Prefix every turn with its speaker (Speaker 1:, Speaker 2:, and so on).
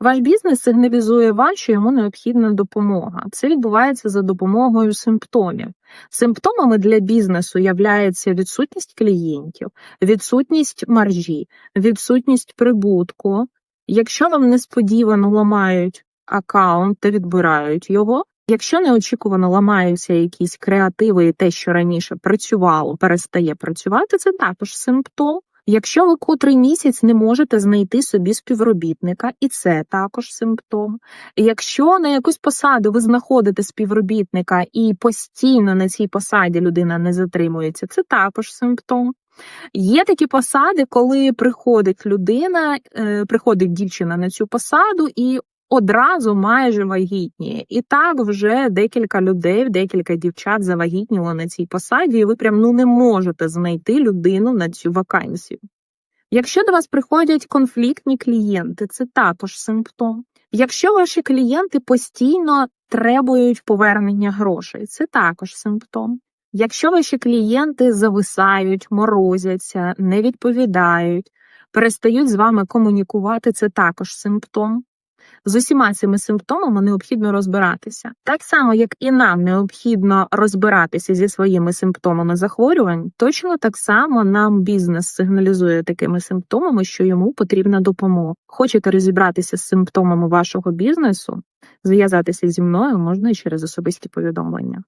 Speaker 1: Ваш бізнес сигналізує вам, що йому необхідна допомога. Це відбувається за допомогою симптомів. Симптомами для бізнесу являється відсутність клієнтів, відсутність маржі, відсутність прибутку. Якщо вам несподівано ламають аккаунт та відбирають його, якщо неочікувано ламаються якісь креативи, і те, що раніше працювало, перестає працювати, це також симптом. Якщо ви котрий місяць не можете знайти собі співробітника, і це також симптом. Якщо на якусь посаду ви знаходите співробітника і постійно на цій посаді людина не затримується, це також симптом. Є такі посади, коли приходить людина, е, приходить дівчина на цю посаду і одразу майже вагітніє. І так вже декілька людей, декілька дівчат завагітніло на цій посаді, і ви прям ну не можете знайти людину на цю вакансію. Якщо до вас приходять конфліктні клієнти, це також симптом. Якщо ваші клієнти постійно требують повернення грошей, це також симптом. Якщо ваші клієнти зависають, морозяться, не відповідають, перестають з вами комунікувати, це також симптом. З усіма цими симптомами необхідно розбиратися. Так само, як і нам необхідно розбиратися зі своїми симптомами захворювань, точно так само нам бізнес сигналізує такими симптомами, що йому потрібна допомога. Хочете розібратися з симптомами вашого бізнесу? Зв'язатися зі мною можна і через особисті повідомлення.